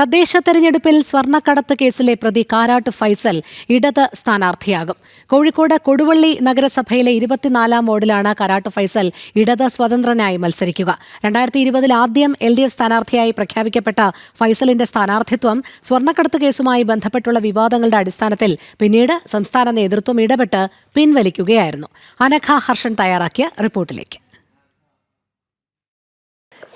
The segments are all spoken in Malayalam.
തദ്ദേശ തെരഞ്ഞെടുപ്പിൽ സ്വർണക്കടത്ത് കേസിലെ പ്രതി കാരാട്ട് ഫൈസൽ ഇടത് സ്ഥാനാർത്ഥിയാകും. കോഴിക്കോട് കൊടുവള്ളി നഗരസഭയിലെ ഇരുപത്തിനാലാം വാർഡിലാണ് കാരാട്ട് ഫൈസൽ ഇടത് സ്വതന്ത്രനായി മത്സരിക്കുക. രണ്ടായിരത്തി ഇരുപതിൽ ആദ്യം എൽ ഡി എഫ് സ്ഥാനാർത്ഥിയായി പ്രഖ്യാപിക്കപ്പെട്ട ഫൈസലിന്റെ സ്ഥാനാർത്ഥിത്വം സ്വർണക്കടത്ത് കേസുമായി ബന്ധപ്പെട്ടുള്ള വിവാദങ്ങളുടെ അടിസ്ഥാനത്തിൽ പിന്നീട് സംസ്ഥാന നേതൃത്വം ഇടപെട്ട് പിൻവലിക്കുകയായിരുന്നു. അനഘ ഹർഷൻ തയ്യാറാക്കിയ റിപ്പോർട്ടിലേക്ക്.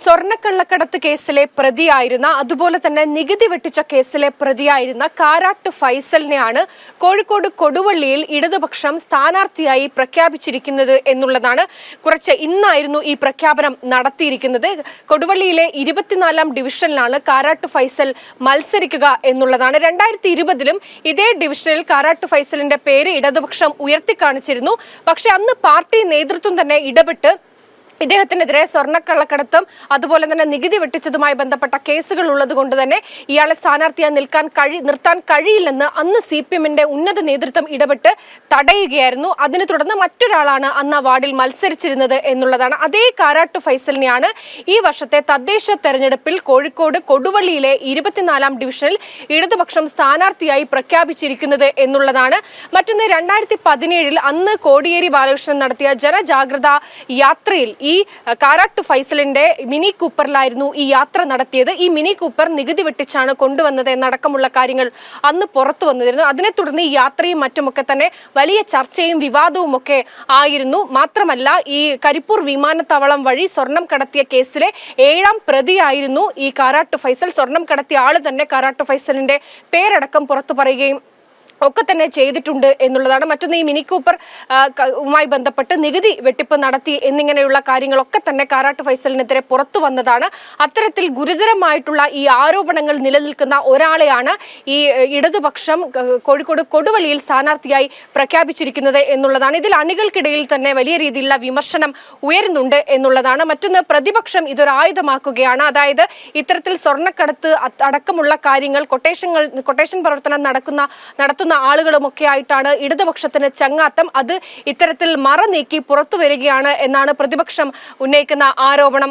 സ്വർണക്കള്ളക്കടത്ത് കേസിലെ പ്രതിയായിരുന്ന അതുപോലെ തന്നെ നികുതി വെട്ടിച്ച കേസിലെ പ്രതിയായിരുന്ന കാരാട്ട് ഫൈസലിനെയാണ് കോഴിക്കോട് കൊടുവള്ളിയിൽ ഇടതുപക്ഷം സ്ഥാനാർത്ഥിയായി പ്രഖ്യാപിച്ചിരിക്കുന്നത് എന്നുള്ളതാണ് കുറച്ച് ഇന്നായിരുന്നു ഈ പ്രഖ്യാപനം നടത്തിയിരിക്കുന്നത്. കൊടുവള്ളിയിലെ ഇരുപത്തിനാലാം ഡിവിഷനിലാണ് കാരാട്ട് ഫൈസൽ മത്സരിക്കുക എന്നുള്ളതാണ്. രണ്ടായിരത്തി ഇരുപതിലും ഇതേ ഡിവിഷനിൽ കാരാട്ട് ഫൈസലിന്റെ പേര് ഇടതുപക്ഷം ഉയർത്തിക്കാണിച്ചിരുന്നു. പക്ഷെ അന്ന് പാർട്ടി നേതൃത്വം തന്നെ ഇടപെട്ട് ഇദ്ദേഹത്തിനെതിരെ സ്വർണക്കള്ളക്കടത്തും അതുപോലെ തന്നെ നികുതി വെട്ടിച്ചതുമായി ബന്ധപ്പെട്ട കേസുകൾ ഉള്ളത് കൊണ്ട് തന്നെ ഇയാളെ സ്ഥാനാർത്ഥിയായി നിൽക്കാൻ കഴി നിർത്താൻ കഴിയില്ലെന്ന് അന്ന് സി പി എമ്മിന്റെ ഉന്നത നേതൃത്വം ഇടപെട്ട് തടയുകയായിരുന്നു. അതിനെ തുടർന്ന് മറ്റൊരാളാണ് അന്ന് ആ വാർഡിൽ മത്സരിച്ചിരുന്നത് എന്നുള്ളതാണ്. അതേ കാരാട്ടു ഫൈസലിനെയാണ് ഈ വർഷത്തെ തദ്ദേശ തെരഞ്ഞെടുപ്പിൽ കോഴിക്കോട് കൊടുവള്ളിയിലെ ഇരുപത്തിനാലാം ഡിവിഷനിൽ ഇടതുപക്ഷം സ്ഥാനാർത്ഥിയായി പ്രഖ്യാപിച്ചിരിക്കുന്നത് എന്നുള്ളതാണ്. മറ്റൊന്ന് രണ്ടായിരത്തി പതിനേഴിൽ അന്ന് കോടിയേരി ബാലകൃഷ്ണൻ നടത്തിയ ജനജാഗ്രത യാത്രയിൽ ഈ കാരാട്ട് ഫൈസലിന്റെ മിനി കൂപ്പറിലായിരുന്നു ഈ യാത്ര നടത്തിയത്. ഈ മിനി കൂപ്പർ നികുതി വെട്ടിച്ചാണ് കൊണ്ടുവന്നത് എന്നടക്കമുള്ള കാര്യങ്ങൾ അന്ന് പുറത്തു വന്നിരുന്നു. അതിനെ തുടർന്ന് ഈ യാത്രയും മറ്റുമൊക്കെ തന്നെ വലിയ ചർച്ചയും വിവാദവും ഒക്കെ ആയിരുന്നു. മാത്രമല്ല ഈ കരിപ്പൂർ വിമാനത്താവളം വഴി സ്വർണം കടത്തിയ കേസിലെ ഏഴാം പ്രതിയായിരുന്നു ഈ കാരാട്ട് ഫൈസൽ. സ്വർണം കടത്തിയ ആൾ തന്നെ കാരാട്ട് ഫൈസലിന്റെ പേരടക്കം പുറത്തു പറയുകയും ഒക്കെ തന്നെ ചെയ്തിട്ടുണ്ട് എന്നുള്ളതാണ്. മറ്റൊന്ന് ഈ മിനി കൂപ്പർ ഉമായി ബന്ധപ്പെട്ട് നികുതി വെട്ടിപ്പ് നടത്തി എന്നിങ്ങനെയുള്ള കാര്യങ്ങളൊക്കെ തന്നെ കാരാട്ട് ഫൈസലിനെതിരെ പുറത്തു വന്നതാണ്. അത്തരത്തിൽ ഗുരുതരമായിട്ടുള്ള ഈ ആരോപണങ്ങൾ നിലനിൽക്കുന്ന ഒരാളെയാണ് ഈ ഇടതുപക്ഷം കോഴിക്കോട് കൊടുവള്ളിയിൽ സ്ഥാനാർത്ഥിയായി പ്രഖ്യാപിച്ചിരിക്കുന്നത് എന്നുള്ളതാണ്. ഇതിൽ അണികൾക്കിടയിൽ തന്നെ വലിയ രീതിയിലുള്ള വിമർശനം ഉയരുന്നുണ്ട് എന്നുള്ളതാണ്. മറ്റൊന്ന് പ്രതിപക്ഷം ഇതൊരു ആയുധമാക്കുകയാണ്. അതായത് ഇത്തരത്തിൽ സ്വർണക്കടത്ത് അടക്കമുള്ള കാര്യങ്ങൾ കൊട്ടേഷനുകൾ കൊട്ടേഷൻ പ്രവർത്തനം നടക്കുന്ന നടത്തുന്ന ആളുകളുമൊക്കെ ആയിട്ടാണ് ഇടതുപക്ഷത്തിന് ചങ്ങാത്തം. അത് ഇത്തരത്തിൽ മറ നീക്കി പുറത്തു വരികയാണ് എന്നാണ് പ്രതിപക്ഷം ഉന്നയിക്കുന്ന ആരോപണം.